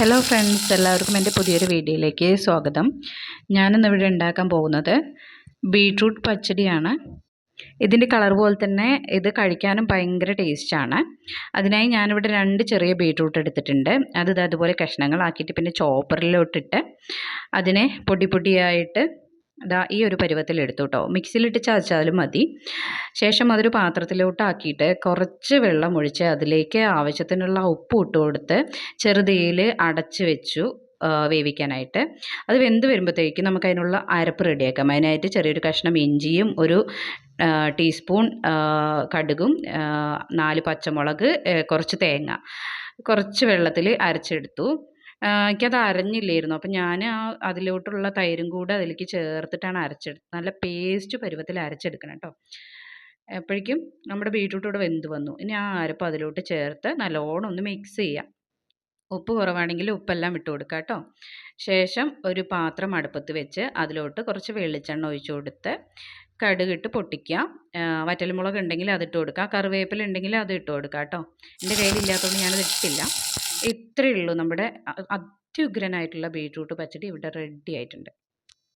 Hello friends എല്ലാവർക്കും എന്റെ പുതിയൊരു വീഡിയോയിലേക്ക് സ്വാഗതം. ഞാനിന്നിവിടെ ഉണ്ടാക്കാൻ പോകുന്നത് ബീട്രൂട്ട് പച്ചടിയാണ്. ഇതിന്റെ കളർ പോലെ തന്നെ ഇത് കഴിക്കാനും ഭയങ്കര ടേസ്റ്റാണ് അതിനായി ഞാനിവിടെ രണ്ട് ചെറിയ ബീട്രൂട്ട് എടുത്തിട്ടുണ്ട്. അത് ഇത് അതുപോലെ കഷ്ണങ്ങളാക്കിയിട്ട് പിന്നെ ചോപ്പറിലോട്ടിട്ട് അതിനെ പൊടി പൊടിയായിട്ട് ഇതാ ഈ ഒരു പരുവത്തിൽ എടുത്തു കേട്ടോ മിക്സിയിലിട്ട് ചതച്ചാലും മതി. ശേഷം അതൊരു പാത്രത്തിലോട്ടാക്കിയിട്ട് കുറച്ച് വെള്ളം ഒഴിച്ച് അതിലേക്ക് ആവശ്യത്തിനുള്ള ഉപ്പ് ഇട്ട് കൊടുത്ത് ചെറുതീയിൽ അടച്ച് വെച്ചു വേവിക്കാനായിട്ട്. അത് വെന്ത് വരുമ്പോഴത്തേക്കും നമുക്ക് അതിനുള്ള അരപ്പ് റെഡിയാക്കാം. അതിനായിട്ട് ചെറിയൊരു കഷ്ണം ഇഞ്ചിയും ഒരു ടീസ്പൂൺ കടുകും നാല് പച്ചമുളക് കുറച്ച് തേങ്ങ. കുറച്ച് വെള്ളത്തിൽ അരച്ചെടുത്തു. എനിക്കത് അരഞ്ഞില്ലായിരുന്നു അപ്പം ഞാൻ ആ അതിലോട്ടുള്ള തൈരും കൂടെ അതിലേക്ക് ചേർത്തിട്ടാണ് അരച്ചെടുത്തത് നല്ല പേസ്റ്റ് പരുവത്തിൽ അരച്ചെടുക്കണം കേട്ടോ അപ്പോഴേക്കും നമ്മുടെ ബീട്രൂട്ട് വെന്ത് വന്നു. ഇനി ആ അരപ്പ് അതിലോട്ട് ചേർത്ത് നല്ലോണം ഒന്ന് മിക്സ് ചെയ്യാം. ഉപ്പ് കുറവാണെങ്കിൽ ഉപ്പെല്ലാം ഇട്ട് കൊടുക്കുക കേട്ടോ ശേഷം ഒരു പാത്രം അടുപ്പത്ത് വെച്ച് അതിലോട്ട് കുറച്ച് വെളിച്ചെണ്ണ ഒഴിച്ചു കൊടുത്ത് കടുകിട്ട് പൊട്ടിക്കുക വറ്റൽമുളക് ഉണ്ടെങ്കിൽ അതിട്ട് കൊടുക്കുക കറിവേപ്പില ഉണ്ടെങ്കിൽ അത് ഇട്ട് കൊടുക്കുക കേട്ടോ എന്റെ കയ്യിലില്ലാത്തതുകൊണ്ട് ഞാനത് ഇട്ടില്ല ഇത്രയേ ഉള്ളൂ നമ്മുടെ അത്യുഗ്രനായിട്ടുള്ള ബീറ്റ്റൂട്ട് പച്ചടി ഇവിടെ റെഡി ആയിട്ടുണ്ട്.